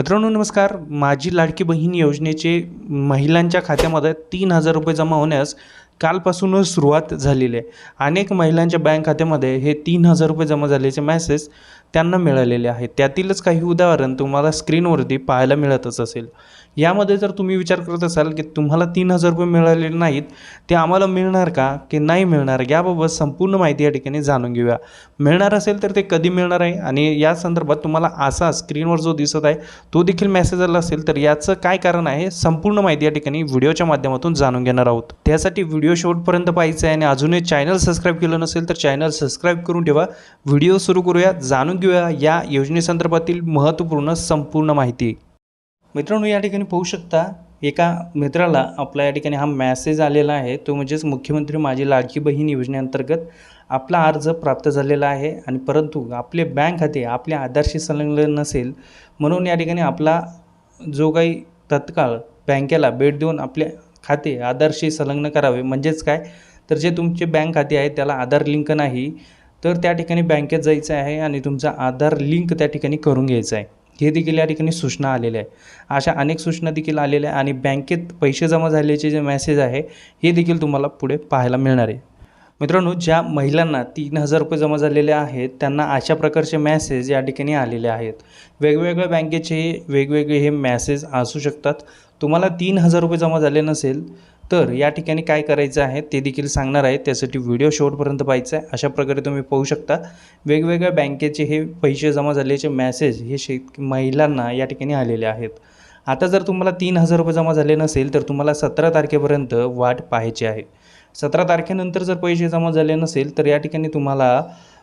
मित्रांनो नमस्कार. माझी लाडकी बहीण योजनेचे महिलांच्या खात्यामध्ये तीन हजार रुपये जमा होण्यास कालपासूनच सुरुवात झालेली आहे. अनेक महिलांच्या बँक खात्यामध्ये हे तीन हजार रुपये जमा झाल्याचे मॅसेज त्यांना मिळालेले आहेत. त्यातीलच काही उदाहरण तुम्हाला स्क्रीनवरती पाहायला मिळतच असेल. यामध्ये जर तुम्ही विचार करत असाल की तुम्हाला तीन हजार रुपये मिळालेले नाहीत ते आम्हाला मिळणार का? की नाही मिळणार? याबाबत संपूर्ण माहिती या ठिकाणी जाणून घेऊया. मिळणार असेल तर ते कधी मिळणार आहे? आणि या संदर्भात तुम्हाला असा स्क्रीनवर जो दिसत आहे तो देखील मेसेज आला असेल तर याचं काय कारण आहे? संपूर्ण माहिती या ठिकाणी व्हिडिओच्या माध्यमातून जाणून घेणार आहोत. त्यासाठी व्हिडिओ शेवटपर्यंत पाहायचा आहे आणि अजूनही चॅनल सबस्क्राईब केलं नसेल तर चॅनल सबस्क्राईब करून ठेवा. व्हिडिओ सुरू करूया जाणून घेऊया या योजनेसंदर्भातील महत्त्वपूर्ण संपूर्ण माहिती. मित्रांनो या ठिकाणी पाहू शकता एका मित्राला आपला या ठिकाणी हा मॅसेज आलेला आहे. तो म्हणजेच मुख्यमंत्री माझी लाडकी बहीण योजनेअंतर्गत आपला अर्ज प्राप्त झालेला आहे आणि परंतु आपले बँक खाते आपल्या आधारशी संलग्न नसेल म्हणून या ठिकाणी आपला जो काही तत्काळ बँकेला भेट देऊन आपल्या खाते आधारशी संलग्न करावे. म्हणजेच काय? तर जे तुमचे बँक खाते आहे त्याला आधार लिंक नाही तर त्या ठिकाणी बँकेत जायचं आहे आणि तुमचा आधार लिंक त्या ठिकाणी करून घ्यायचं आहे. हे देखील या ठिकाणी सूचना आलेल्या आहे अशा अनेक सूचना देखील आलेल्या आहे आणि बँकेत पैसे जमा झाल्याचे जे मेसेज आहे हे देखील तुम्हाला पुढे पाहायला मिळणार आहे. मित्रांनो ज्या महिलांना तीन हजार रुपये जमा झालेले आहेत त्यांना अशा प्रकारचे मॅसेज या ठिकाणी आलेले आहेत. वेगवेगळ्या बँकेचे वेगवेगळे हे मॅसेज असू शकतात. तुम्हाला तीन हजार रुपये जमा झाले नसेल तर या ठिकाणी काय करायचं आहे ते देखील सांगणार आहे. त्यासाठी व्हिडिओ शेवटपर्यंत पाहायचा आहे. अशा प्रकारे तुम्ही पाहू शकता. वेगवेगळ्या बँकेचे हे पैसे जमा झाल्याचे मॅसेज हे शेत महिलांना या ठिकाणी आलेले आहेत. आता जर तुम्हाला तीन हजार रुपये जमा झाले नसेल तर तुम्हाला सतरा तारखेपर्यंत वाट पाहायची आहे. सतरा तारखेनंतर जर पैसे जमा झाले नसेल तर या ठिकाणी तुम्हाला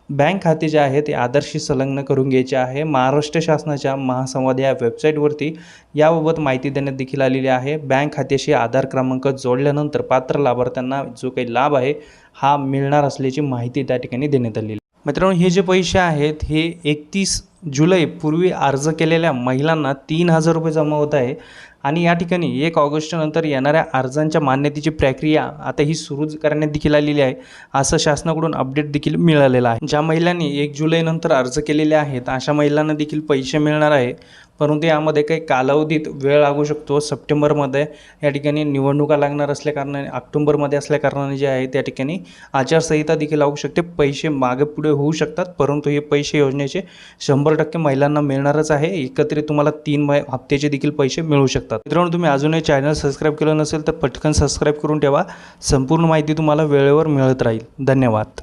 बँक खाते जे आहे ते आदर्शी संलग्न करून घ्यायचे आहे महाराष्ट्र शासनाच्या महासंवाद या वेबसाईटवरती याबाबत माहिती देण्यात देखील आलेली आहे बँक खात्याशी आधार क्रमांक जोडल्यानंतर पात्र लाभार्थ्यांना जो काही लाभ आहे हा मिळणार असल्याची माहिती त्या ठिकाणी देण्यात आलेली आहे. मित्रांनो हे जे पैसे आहेत हे एकतीस जुलै पूर्वी अर्ज केलेल्या महिलांना तीन हजार रुपये जमा होत आहे. आणि या ठिकाणी एक ऑगस्टनंतर येणाऱ्या अर्जांच्या मान्यतेची प्रक्रिया आता ही सुरू करण्यात देखील आलेली आहे असं शासनाकडून अपडेट देखील मिळालेलं आहे. ज्या महिलांनी एक जुलैनंतर अर्ज केलेले आहेत अशा महिलांना देखील पैसे मिळणार आहे. परंतु यामध्ये काही कालावधीत वेळ लागू शकतो. सप्टेंबरमध्ये या ठिकाणी निवडणुका लागणार असल्याकारणाने ऑक्टोंबरमध्ये ऑक्टोबरमध्ये जे आहे त्या ठिकाणी आचारसंहिता देखील लागू शकते. पैसे मागे पुढे होऊ शकतात परंतु हे पैसे योजनेचे शंभर टक्के महिलांना मिळणारच आहे. एकत्रित तुम्हाला तीन हप्त्याचे देखील पैसे मिळू शकतात. मित्रांनो तुम्ही अजूनही चॅनल सबस्क्राईब केलं नसेल तर पटकन सबस्क्राईब करून ठेवा. संपूर्ण माहिती तुम्हाला वेळेवर मिळत राहील. धन्यवाद.